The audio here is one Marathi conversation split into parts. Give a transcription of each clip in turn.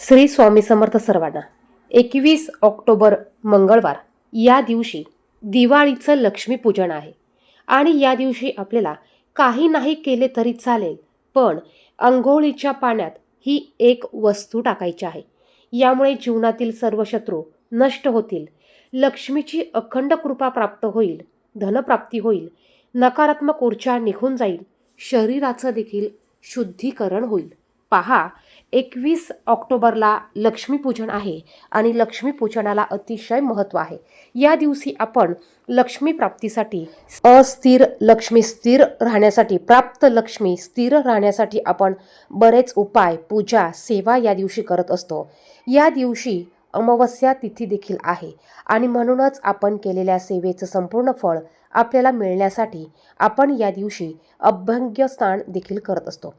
श्री स्वामी समर्थ सर्वांना एकवीस ऑक्टोबर मंगळवार या दिवशी दिवाळीचं लक्ष्मीपूजन आहे. आणि या दिवशी आपल्याला काही नाही केले तरी चालेल पण अंघोळीच्या पाण्यात ही एक वस्तू टाकायची आहे. यामुळे जीवनातील सर्व शत्रू नष्ट होतील लक्ष्मीची अखंड कृपा प्राप्त होईल धनप्राप्ती होईल नकारात्मक ऊर्जा निघून जाईल शरीराचं देखील शुद्धीकरण होईल. पहा एकवीस ऑक्टोबरला लक्ष्मीपूजन आहे आणि लक्ष्मीपूजनाला अतिशय महत्त्व आहे. या दिवशी आपण लक्ष्मी प्राप्तीसाठी अस्थिर लक्ष्मी स्थिर राहण्यासाठी प्राप्त लक्ष्मी स्थिर राहण्यासाठी आपण बरेच उपाय पूजा सेवा या दिवशी करत असतो. या दिवशी अमावस्या तिथी देखील आहे आणि म्हणूनच आपण केलेल्या सेवेचं संपूर्ण फळ आपल्याला मिळण्यासाठी आपण या दिवशी अभ्यंग्य स्नान देखील करत असतो.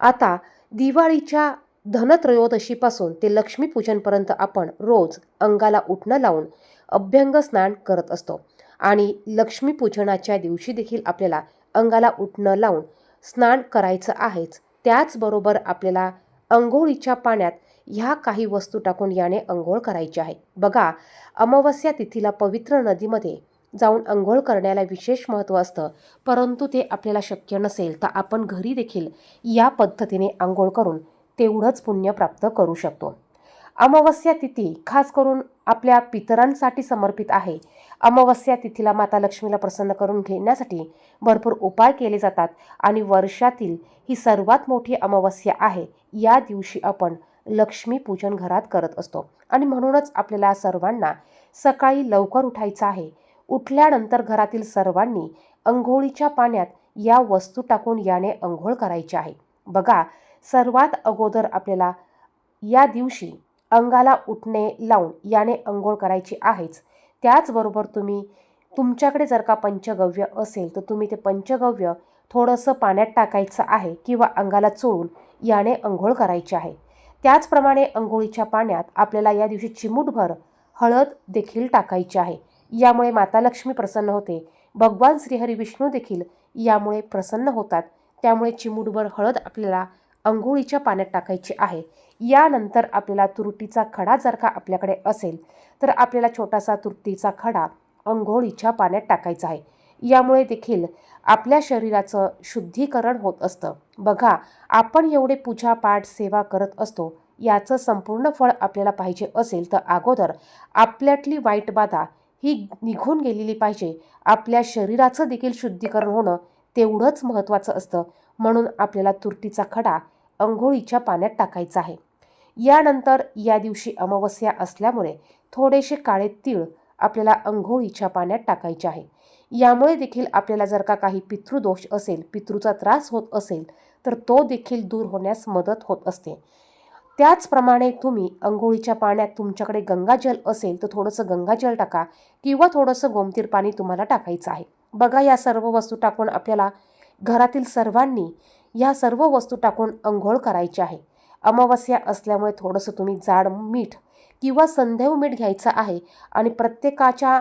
आता दिवाळीच्या धनत्रयोदशीपासून ते लक्ष्मीपूजनपर्यंत आपण रोज अंगाला उठणं लावून अभ्यंग स्नान करत असतो. आणि लक्ष्मीपूजनाच्या दिवशी देखील आपल्याला अंगाला उठणं लावून स्नान करायचं आहेच. त्याचबरोबर आपल्याला अंघोळीच्या पाण्यात ह्या काही वस्तू टाकून याने अंघोळ करायची आहे. बघा अमावस्या तिथीला पवित्र नदीमध्ये जाऊन अंघोळ करण्याला विशेष महत्त्व असतं. परंतु ते आपल्याला शक्य नसेल तर आपण घरी देखील या पद्धतीने आंघोळ करून तेवढंच पुण्य प्राप्त करू शकतो. अमावस्या तिथी खास करून आपल्या पितरांसाठी समर्पित आहे. अमावस्या तिथीला माता लक्ष्मीला प्रसन्न करून घेण्यासाठी भरपूर उपाय केले जातात आणि वर्षातील ही सर्वात मोठी अमावस्या आहे. या दिवशी आपण लक्ष्मी पूजन घरात करत असतो. आणि म्हणूनच आपल्याला सर्वांना सकाळी लवकर उठायचं आहे. उठल्यानंतर घरातील सर्वांनी अंघोळीच्या पाण्यात या वस्तू टाकून याने अंघोळ करायची आहे. बघा सर्वात अगोदर आपल्याला या दिवशी अंगाला उठणे लावून याने अंघोळ करायची आहेच. त्याचबरोबर तुम्ही तुमच्याकडे जर का पंचगव्य असेल तर तुम्ही ते पंचगव्य थोडंसं पाण्यात टाकायचं आहे किंवा अंगाला चोळून याने अंघोळ करायची आहे. त्याचप्रमाणे अंघोळीच्या पाण्यात आपल्याला या दिवशी चिमूटभर हळद देखील टाकायची आहे. यामुळे माता लक्ष्मी प्रसन्न होते. भगवान श्रीहरी विष्णू देखील यामुळे प्रसन्न होतात. त्यामुळे चिमूटभर हळद आपल्याला अंघोळीच्या पाण्यात टाकायची आहे. यानंतर आपल्याला तुरटीचा खडा जर का आपल्याकडे असेल तर आपल्याला छोटासा तुरटीचा खडा अंघोळीच्या पाण्यात टाकायचा आहे. यामुळे देखील आपल्या शरीराचं शुद्धीकरण होत असतं. बघा आपण एवढे पूजापाठ सेवा करत असतो याचं संपूर्ण फळ आपल्याला पाहिजे असेल तर अगोदर आपल्यातली वाईट बाधा ही निघून गेलेली पाहिजे. आपल्या शरीराचं देखील शुद्धीकरण होणं तेवढंच महत्त्वाचं असतं. म्हणून आपल्याला तुरटीचा खडा अंघोळीच्या पाण्यात टाकायचा आहे. यानंतर या दिवशी अमावस्या असल्यामुळे थोडेसे काळे तीळ आपल्याला अंघोळीच्या पाण्यात टाकायचे आहे. यामुळे देखील आपल्याला जर का काही पितृदोष असेल पितृचा त्रास होत असेल तर तो देखील दूर होण्यास मदत होत असते. त्याचप्रमाणे तुम्ही अंघोळीच्या पाण्यात तुमच्याकडे गंगाजल असेल तर थोडंसं गंगाजल टाका किंवा थोडंसं गोमतीर पाणी तुम्हाला टाकायचं आहे. बघा या सर्व वस्तू टाकून आपल्याला घरातील सर्वांनी या सर्व वस्तू टाकून अंघोळ करायची आहे. अमावस्या असल्यामुळे थोडंसं तुम्ही जाड मीठ किंवा संधेव मीठ घ्यायचं आहे आणि प्रत्येकाच्या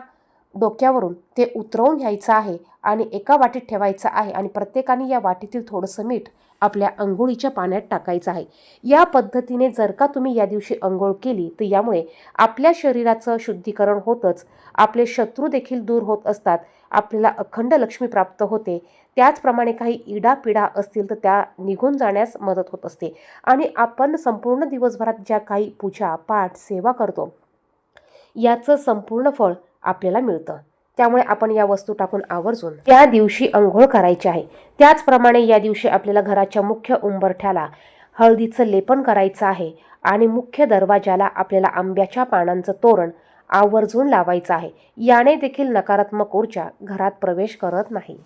डोक्यावरून ते उतरवून घ्यायचं आहे आणि एका वाटीत ठेवायचं आहे आणि प्रत्येकाने या वाटीतील थोडंसं मीठ आपल्या अंघोळीच्या पाण्यात टाकायचं आहे. या पद्धतीने जर का तुम्ही या दिवशी अंघोळ केली तर यामुळे आपल्या शरीराचं शुद्धीकरण होतंच. आपले शत्रू देखील दूर होत असतात. आपल्याला अखंड लक्ष्मी प्राप्त होते. त्याचप्रमाणे काही इडापिडा असतील तर त्या निघून जाण्यास मदत होत असते. आणि आपण संपूर्ण दिवसभरात ज्या काही पूजा पाठ सेवा करतो याचं संपूर्ण फळ आपल्याला मिळतं. त्यामुळे आपण या वस्तू टाकून आवर्जून त्या दिवशी अंघोळ करायची आहे. त्याचप्रमाणे या दिवशी आपल्याला घराच्या मुख्य उंबरठ्याला हळदीचं लेपन करायचं आहे आणि मुख्य दरवाजाला आपल्याला आंब्याच्या पानांचं तोरण आवर्जून लावायचं आहे. याने देखील नकारात्मक ऊर्जा घरात प्रवेश करत नाही.